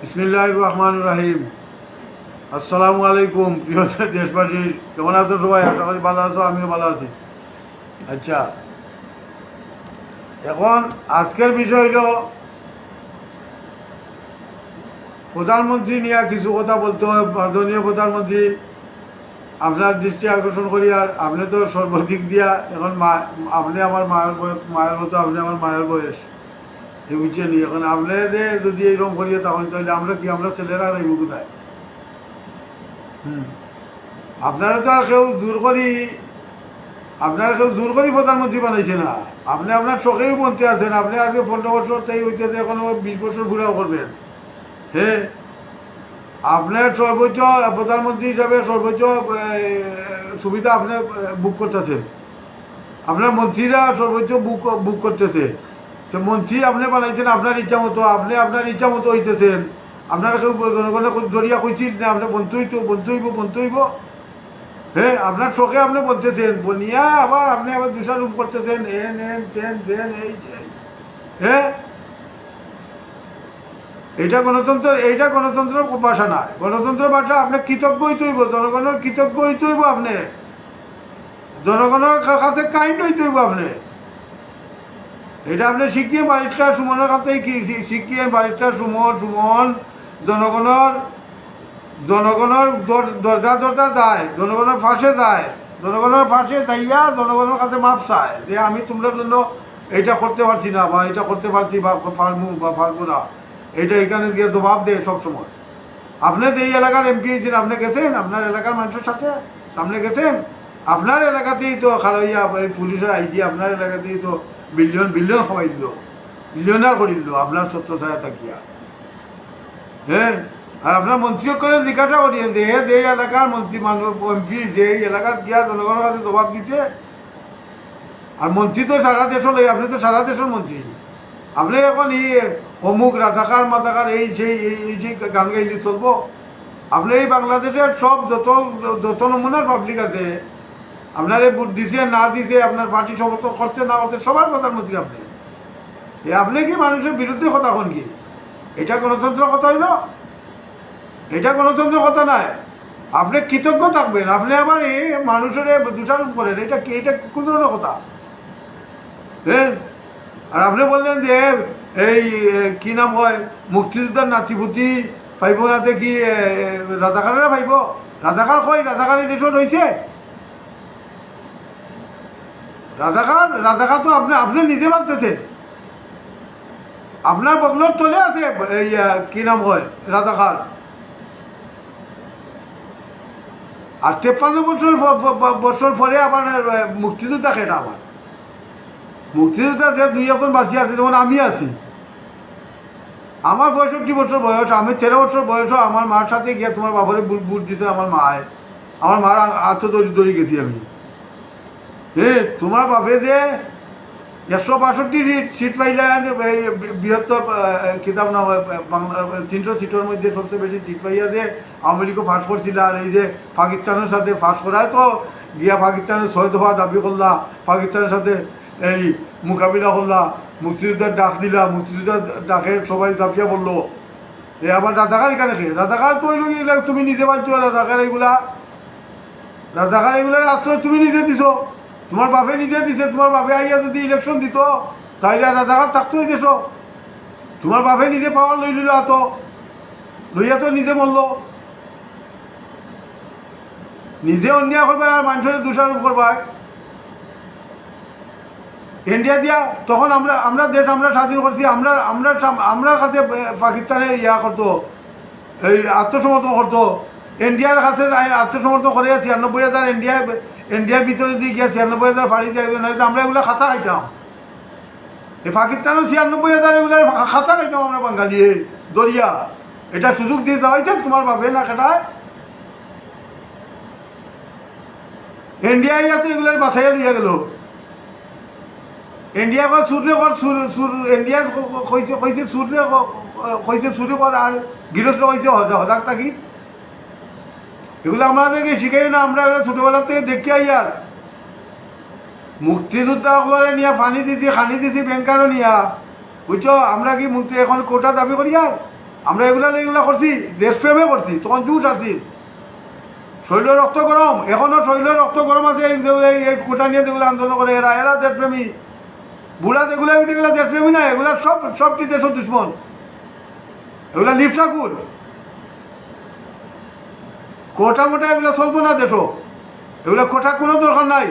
বিসমিল্লাহ রহমান রাহিম। আসসালামু আলাইকুম প্রিয় দেশবাসী। কেমন আছো সবাই? আশা করি ভালো আছো, আমিও ভালো আছি। আচ্ছা এখন আজকের বিষয় হলো প্রধানমন্ত্রী নিয়ে কিছু কথা বলতে হয় মাননীয় প্রধানমন্ত্রী, আপনার দৃষ্টি আকর্ষণ করি আর আপনি তো সর্বাধিক দিয়া এখন মা আপনি আমার মায়ের বয়স মায়ের মতো আপনি আমার মায়ের বয়স। বুঝছেন, এখন আপনাদের যদি এরকম করিয়ে তখন তাহলে আমরা কি, আমরা ছেলেরা যাইব কোথায়? হুম। আপনারা তো আর কেউ জোর করি, আপনারা কেউ জোর করি প্রধানমন্ত্রী বানাইছে না। আপনি আপনার চোখেই বলতে আছেন, আপনি আজকে পনেরো বছর তাই হইতেছে, এখন বিশ বছর ঘুরাও করবেন। হ্যাঁ আপনার সর্বোচ্চ প্রধানমন্ত্রী হিসাবে সর্বোচ্চ সুবিধা আপনি বুক করতেছেন। আপনার মন্ত্রীরা সর্বোচ্চ বুক বুক করতেছে। তো মন্ত্রী, আপনি বানাইছেন, আপনার ইচ্ছা মতো, আপনি আপনার ইচ্ছা মতো হইতেছেন। আপনার কেউ জনগণের জরিয়া কইছিল না, আপনি বন্ধু হইতো, বন্ধু হইব বন্ধু হইব। হ্যাঁ আপনার চোখে আপনি বলতেছেন, বনিয়া আবার আপনি আবার দোষারোপ করতেছেন, এন এন, তেন তেন, এই। হ্যাঁ এটা গণতন্ত্র, এইটা গণতন্ত্র ভাষা না। গণতন্ত্র ভাষা, আপনি কৃতজ্ঞ হইতে হইব, জনগণের কৃতজ্ঞ হইতে হইব আপনি। জনগণের কাছে কাইন্ড হইতে হইব আপনি। এটা আপনি শিখিয়ে বাড়িটা সুমনের কাছেই কি শি- শিখিয়ে বাড়িটা সুমন সুমন, জনগণের জনগণের দর- দরজা দরজা যায় জনগণের ফাঁসে যায় জনগণের ফাঁসে যাইয়া জনগণের কাছে মাপ চায় যে আমি তোমরা জন্য এইটা করতে পারছি না বা এটা করতে পারছি বা ফার্মু বা পারব না। এটা এখানে গিয়ে জবাব দেয় সবসময়। আপনি যে এই এলাকার এমপি হয়েছেন আপনি গেছেন? আপনার এলাকার মানুষের সাথে? সামনে গেছেন? আপনার এলাকাতেই তো খারাইয়া এই পুলিশের আইজি আপনার এলাকাতেই তো বিলিয়ন বিলিয়ন খাওয়াই দিল। বিলিয়নার করে দিল আপনার সত্য ছায়া থাকিয়া হ্যাঁ আর আপনার মন্ত্রীও করে জিজ্ঞাসা করিয়ে যে হে, যে এলাকার মন্ত্রী মানুষ এমপি যে এলাকার গিয়া জনগণের কাছে জবাব দিছে। আর মন্ত্রী তো সারা দেশের লই আপনি তো সারা দেশের মন্ত্রী আপনি এখন এই অমুক রাধাকার মাতাকার এই, সেই এই সেই গান গাইলে চলবো। আপনি এই বাংলাদেশের সব যত যত নমুনার পাবলিক আছে আপনার ভোট দিছে, না দিছে, আপনার পার্টি সমর্থন করছে না করছে, সবার প্রধানমন্ত্রী আপনি। এ আপনি কি মানুষের বিরুদ্ধে কথা কোন কি? এটা গণতন্ত্র কথা হইল এটা গণতন্ত্র কথা নয় আপনি কৃতজ্ঞ থাকবেন। আপনি আবার এই মানুষের দোষারোপ করেন। এটা কি, এটা কোন ধরনের কথা? হ্যাঁ আর আপনি বললেন যে এই কি নাম হয়? মুক্তিযোদ্ধার নাতিপুতি পাইব নাতে কি রাজাকারেরা পাইব। রাজাকার কই? রাজাকার এই দেশত রয়েছে? রাজাকার রাজাকার তো আপনি আপনি নিজে মানতেছেন আপনার বগলোর চলে আছে, এই কি নাম হয়, রাজাকার। আর তেপ্পান্ন বছর বছর পরে আমার মুক্তিযোদ্ধা খেটা আমার মুক্তিযোদ্ধা যে দুই এখন বাঁচি আছে, যেমন আমি আছি। আমার পঁয়ষট্টি বছর বয়স, আমি তেরো বছর বয়সও আমার মার সাথে গিয়ে তোমার বাবারে বুট দিছে, আমার মায়। আমার মার আত্ম দড়ি দড়ি গেছি আমি। এ, তোমার বাপে যে একশো বাষট্টি সিট সিট পাইলেন এই বৃহত্তর কিতাব না বাংলা তিনশো সিটের মধ্যে সবচেয়ে বেশি সিট পাইয়া যে আওয়ামী লীগও ফাঁস করছিল। আর এই যে পাকিস্তানের সাথে ফাঁস করায় তো গিয়া পাকিস্তানের ছয় দফা দাবি করলা, পাকিস্তানের সাথে এই মোকাবিলা করলা, মুক্তিযুদ্ধের ডাক দিলা, মুক্তিযুদ্ধের ডাকে সবাই দাপিয়া বলল এ আবার রাজাকার এখানে খেয়ে রাজাকার তো তুমি নিজে পারছ রাধাকার এগুলা রাধাকার এগুলার আশ্রয় তুমি নিজে দিছো। তোমার বাপে নিজে দিছে, তোমার বাপে আইয়া যদি ইলেকশন দিত, তাইলে আর থাকতো এই দেশ তোমার বাপে নিজে পাওয়ার লই লিল এত, লইয়া তো নিজে মরল। নিজে অন্যায় করবে আর মানুষের দোষারোপ করবে। ইন্ডিয়া দিয়া, তখন আমরা আমরা দেশ আমরা স্বাধীন করছি, আমরা আমরা আমরা কাছে পাকিস্তানে ইয়া করতো, এই আত্মসমর্পণ করতো। ইন্ডিয়ার কাছে আত্মসমর্পণ করে ছিয়ানব্বই হাজার ইন্ডিয়া ইন্ডিয়ার ভিতরে দিয়ে গিয়া ছিয়ানব্বই হাজার ফাড়ি দিয়ে নয়তো আমরা এগুলো খাতা খাইতাম এই পাকিস্তানও ছিয়ানব্বই হাজার এগুলো খাতা খাইতাম আমরা বাঙালি দরিয়া এটা সুযোগ দিয়ে দেওয়া হয়েছে তোমার বাপে না কেটায় ইন্ডিয়ায় তো এগুলোর বাছাইয়া লইয়া গেল ইন্ডিয়া কর সুরে কর ইন্ডিয়া কইছে কইছে সুরে কইছে সুরে কর আর গৃহস্থ কইছে হদাক থাকিস এগুলো শিখাই না, আমরা এগুলো ছোটোবেলার থেকে দেখি আই আর। মুক্তিযোদ্ধা সকলে নিয়ে ফানি দিছি খানি দিছি, ব্যাংকারও নিয়া। বুঝছ? আমরা কি মুক্তি এখন কোটা দাবি করি আর? আমরা এগুলা এগুলা করছি, দেশপ্রেমে করছি, তখন জুস আছিল শৈল রক্ত গরম, এখনও শৈল রক্ত গরম আছে, এই এই- কোটা নিয়ে যেগুলো আন্দোলন করে, এরা এরা দেশপ্রেমী। বুড়া যেগুলো যেগুলো দেশপ্রেমী না, এগুলা সব সবটি দেশ দুশ্মন। এগুলা লিপসাকুর কোটা মোটা এগুলো চলবো না দেশও এগুলো কোটা কোনো দরকার নাই।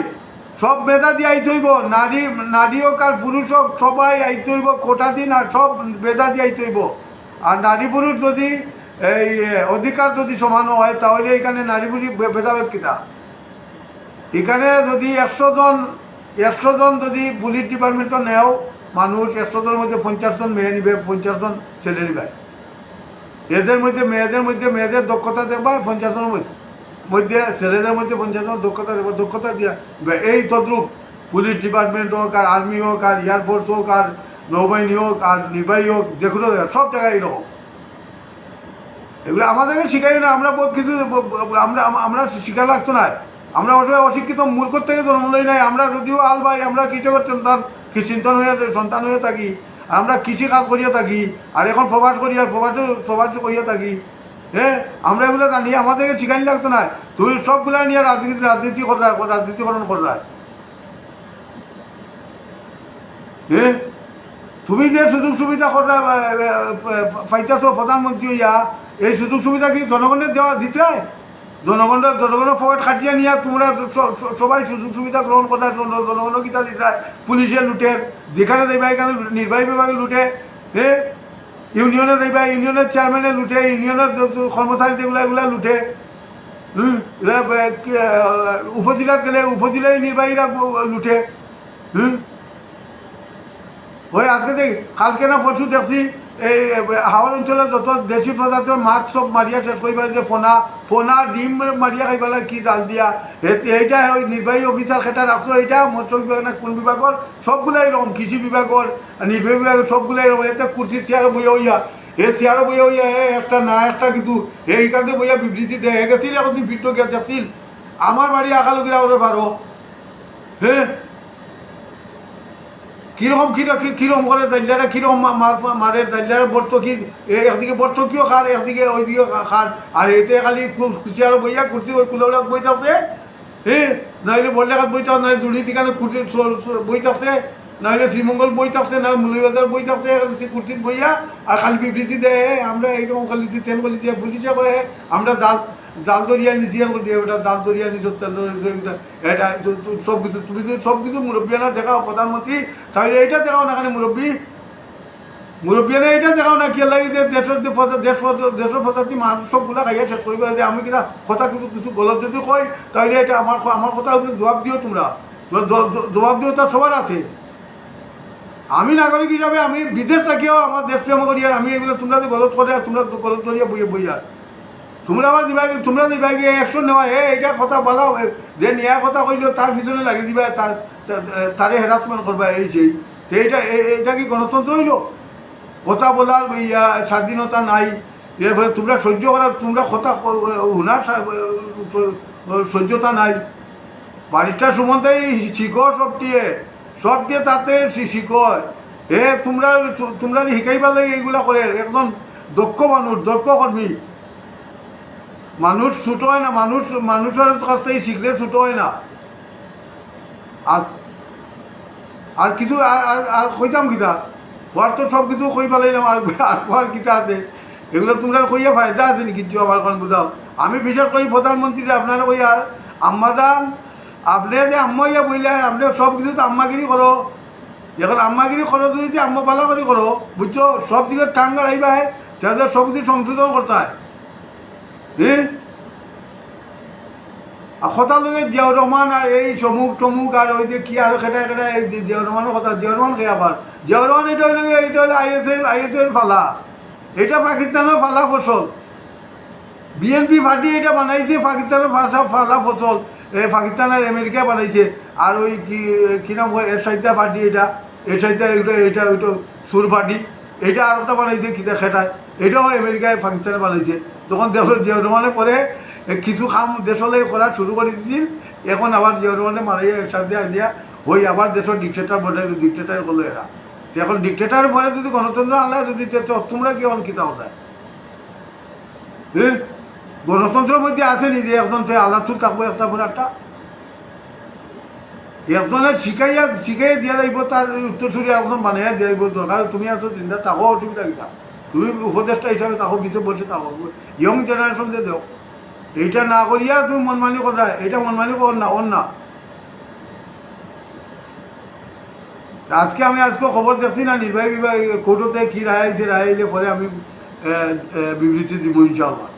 সব বেদা দিয়ে আইতে হইব, নারী নারী হোক আর পুরুষ হোক, সবাই আইতে হইব কোটা দিন আর সব বেদা দিয়ে আইতে হইব। আর নারী পুরুষ যদি এই অধিকার যদি সমান হয়, তাহলে এখানে নারী পুরুষ ভেদাভেদ কিতা? এখানে যদি একশো জন একশো জন যদি পুলিশ ডিপার্টমেন্টও নেও, মানুষ একশো জনের মধ্যে পঞ্চাশ জন মেয়ে নিবে, পঞ্চাশ জন ছেলে নিবে। এদের মধ্যে মেয়েদের মধ্যে মেয়েদের দক্ষতা দেখবা পঞ্চাশনের মধ্যে। মধ্যে ছেলেদের মধ্যে পঞ্চাশ জন দক্ষতা দেখবা দক্ষতা দিয়া। এই তদ্রুপ পুলিশ ডিপার্টমেন্ট হোক আর আর্মি হোক আর এয়ারফোর্স হোক আর নৌবাহিনী হোক আর নির্বাহী হোক যে কোনো জায়গায়, সব জায়গায় এইরকম এগুলো আমাদেরকে শিখাই না আমরা বহুত কিছু আমরা আমরা শিখা লাগতো না আমরা অসহায় অশিক্ষিত মূর্খ থেকে জন্ম লই নাই। আমরা যদিও আল ভাই আমরা কৃষকের সন্তান কি চিন্তন হয়ে সন্তান হয়ে থাকি। আমরা কৃষি কাজ করিয়া থাকি, আর এখন প্রবাস করি, আর প্রবাস প্রবাস করিয়া থাকি। হ্যাঁ আমরা এগুলো জানি, আমাদেরকে ঠিকানি লাগতো না। তুই সবগুলা নিয়ে রাজনীতি রাজনীতি করা রাজনীতিকরণ করা হ্যাঁ তুমি যে সুযোগ সুবিধা করা পাইতেছ প্রধানমন্ত্রী হইয়া, এই সুযোগ সুবিধা কি জনগণের দেওয়া দিতে জনগণের জনগণের পকেট খাটিয়ে নিয়ে তোমরা সবাই সুযোগ সুবিধা গ্রহণ করা জন- জনগণের কিতা দিতে পুলিশে লুটে, যেখানে দেবা এখানে নির্বাহী বিভাগে লুটে হ্যাঁ ইউনিয়নে দেবা ইউনিয়নের চেয়ারম্যানে লুটে ইউনিয়নের কর্মচারী যেগুলো এগুলো লুটে। হুম? উপজেলাত গেলে উপজেলায় নির্বাহীরা লুটে। হুম? ওই আজকে দেখ কালকে না পরশু দেখছি এই হাওড় অঞ্চলে যত দেশি প্রজাতির মাছ সব মারিয়া শেষ করিবা যে ফোনা পোনা ডিম মারিয়া খাইবেলা কি জাল দিয়া। এইটা ওই নির্বাহী অফিসার সেটা রাখছো এইটা মৎস্য বিভাগ না কোন বিভাগর সবগুলো এরকম কৃষি বিভাগর নির্বাহী বিভাগের সবগুলো এরকম এতে কুর্সি চেয়ারে বইয়া হইয়া এ চেয়ারে বইয়া হইয়া এ একটা না একটা কিন্তু এইখান থেকে বইয়া বিবৃতি দেয়। গেছিল এখন তুমি ভিডিও গিয়ে দেখছিল আমার বাড়ি আকালুকিরা ওরে পারো হ্যাঁ কীরকম কীরকম কীরকম করে দাইলারা কীরকম মারে দাইলারা বর্তকি এ- একদিকে বর্তকিও খার একদিকে ওইদিকে খার আর এতে খালি কুচিয়ার বইয়া কুর্তি ওই কুলাউলাক বই থাকতে হ্যাঁ নাহলে বড়লেখাত বই থাকতে নাহলে জুড়ি দিকানে কুর্তি বই থাকতে নাহলে শ্রীমঙ্গল বই থাকতে না মুলিবাজার বই খালি সে কুর্তির বইয়া আর খালি বিবৃতি দেয় "এ, আমরা এইরকম খালি তেল বলি দিয়ে পুলিশে আমরা জাল জাল দরিয়া নিচি আর দিয়ে ওটা জাল দরিয়া নিচ এটা সব কিছু, তুমি যদি সব কিছু মুরব্বিয়ানা দেখাও প্রধানমন্ত্রী। তাহলে এইটা দেখাও না খালি মুরব্বী? মুরব্বিয়ানা এইটা দেখাও না কি লাগে যে দেশের যে দেশ দেশের পদ্ধতি মানুষ সবগুলা খাইয়া শেষ করিবা যে আমি কিনা কথা কিছু কিছু গলত যদি কই, তাহলে এটা আমার আমার কথা জবাব দিও তোমরা। জবাব দিও তার সবার আছে। আমি নাগরিক হিসাবে আমি বিদেশ থাকিও আমার দেশ প্রেম করি আর আমি এগুলো তোমরা যে গলত করে, তোমরা গলত করিয়া বইয়ে বইয়া। তোমরা আবার দিবা কি- তোমরা দিবা গিয়ে অ্যাকশন নেওয়া? হে এইটা কথা বলা যে নিয়া কথা কইলেও তার পিছনে লাগি দিবা তার তারে হেরাসমেন্ট করবা এই তো এইটা এটা কি গণতন্ত্র হইল? কথা বলার ইয়া, স্বাধীনতা নাই। এরপরে তোমরা সহ্য করার তোমরা কথা শোনার সহ্যতা নাই। বাড়িটা সুমন্তেই শিখো সব দিয়ে। সব তাতে শি- শিখো এ, তোমরা তোমরা শিকাইবা লাগে এইগুলা করে একজন দক্ষ মানুষ দক্ষ কর্মী মানুষ ছোট হয় না, মানুষ, মানুষের কাছ থেকে শিখলে ছোট হয় না। আর আর কিছু, আর কইতাম কিতা? হওয়ার তো সব কিছু কই পেলাইলাম আর আর হওয়ার কিতা আছে? এগুলো তোমরা কইয়া ফায়দা আছে নি কিছু আমার কোন বুঝাও। আমি বিশেষ করি প্রধানমন্ত্রী আপনারা কই আর আম্মাদান আপনি যে আম্মা ইয়া বললেন আপনি সব কিছু তো আম্মাগিরি করো। এখন আম্মাগিরি করো যদি, আম্মা পালা করে করো, বুঝছ? সব দিকে টাঙ্গা গাড়াইবা হয় তাদের সব কিছু সংশোধন করতে হয়। হ্যাঁ? কথা লগে জিয়াউর রহমান আর এই চমুক টমুক আর ওই যে কি আর খেটা খেটা এই জিয়াউর রহমানের কথা, জিয়াউর রহমান কে আবার। জিয়াউর রহমান, এটা হইলে এটা হলো আইএসএর আইএসএর ফালা। এটা পাকিস্তানের ফালা ফসল। বিএনপি পার্টি এটা বানাইছে, পাকিস্তানের ভাষা ফালা ফসল। এ পাকিস্তান আর আমেরিকা বানাইছে। আর ওই কি কি নাম হয় এর সাইডটা পার্টি এটা। এর সাইডটা এটা এটা ওইটা সুর পার্টি। এটা আর একটা বানাইছে কিতা খেটায়। এটাও আমেরিকায়, পাকিস্তানে বানাইছে। তখন দেশ রহমানে পরে কিছু কাম দেশলে করা শুরু করে দিছিল, এখন আবার জিয়াউর রহমানে সাথে দিয়া ওই আবার দেশের ডিকটেটার বলে ডিকটেটার করল এরা। তো এখন ডিকটেটার পরে যদি গণতন্ত্র আনলে, যদি তো তোমরা কি এখন কিতা হতো হ্যাঁ? গণতন্ত্রের মধ্যে আছে নি যে একজন সে আলাদা থাকব একটা পর একটা। একজনের শিখাইয়া শিখাইয়া দিয়া যাইব, তার উত্তরসূরি একদম বানাইয়া দিয়া যাইব, দরকার তুমি আছো চিন্তা তাকো অসুবিধা কিনা তুমি উপদেষ্টা হিসাবে তাকো কিছু বলছে তাকো ইয়ং জেনারেশন যে দেও। এইটা না করিয়া তুমি মনমানি করা এইটা মনমানি কর না, ওর না। আজকে আমি আজকে খবর দেখছি না, নির্বাহী বিভাগ কোর্টতে কী রায় আইছে রায় আইলে পরে আমি বিবৃতি দিব ইনশাল্লাহ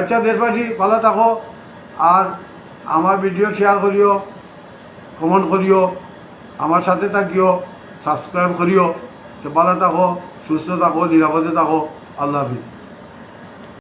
আচ্ছা দেশবাসী ভালো থাকো, আর আমার ভিডিও শেয়ার করিও কমেন্ট করিও, আমার সাথে থাকিও সাবস্ক্রাইব করিও। ভালো থাকো সুস্থ থাকো নিরাপদে থাকো। আল্লাহ হাফিজ।